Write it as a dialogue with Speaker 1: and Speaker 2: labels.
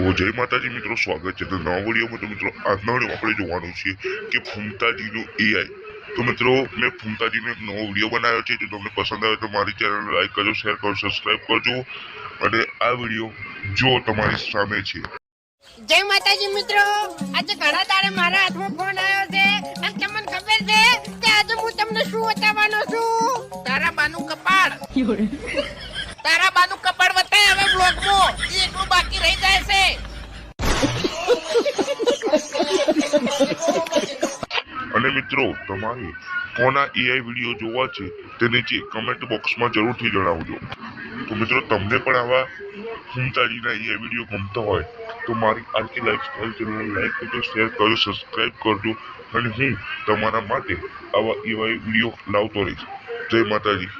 Speaker 1: તો જય માતાજી મિત્રો સ્વાગત છે. તો નવા વિડીયોમાં તો મિત્રો આજના વીડિયો આપણે જોવાનું છે કે ફૂમતાજીનું એઆઈ તો મિત્રો મેં ફૂમતાજીનો એક નવો વીડિયો બનાવ્યો છે. જો તમને પસંદ આવે તો મારી ચેનલ લાઈક કરજો શેર કરજો સબસ્ક્રાઈબ કરજો અને આ વીડિયો જો તમારી સામે છે.
Speaker 2: જય માતાજી મિત્રો આજે ઘણા દાડે મારા હાથમાં ફોન આવ્યો છે. અને તમને ખબર છે કે આજે હું તમને શું બતાવવાનો છું? તારા બાનું કપાળ.
Speaker 1: અને મિત્રો, તમારે કોના એઆઈ વીડિયો જોવા છે તે નીચે કમેન્ટ બોક્સમાં જરૂરથી જણાવજો. તો મિત્રો, તમને પણ આવા હુમતાડીના એઆઈ વીડિયો ગમતા હોય, તો મારી આરકી લાઈફસ્ટાઈલ ચેનલ લાઈક કરજો શેર કરજો સબસ્ક્રાઈબ કરજો, અને હું તમારા માટે આવા એવાય વીડિયો લાવતો રહીશ. જય માતાજી.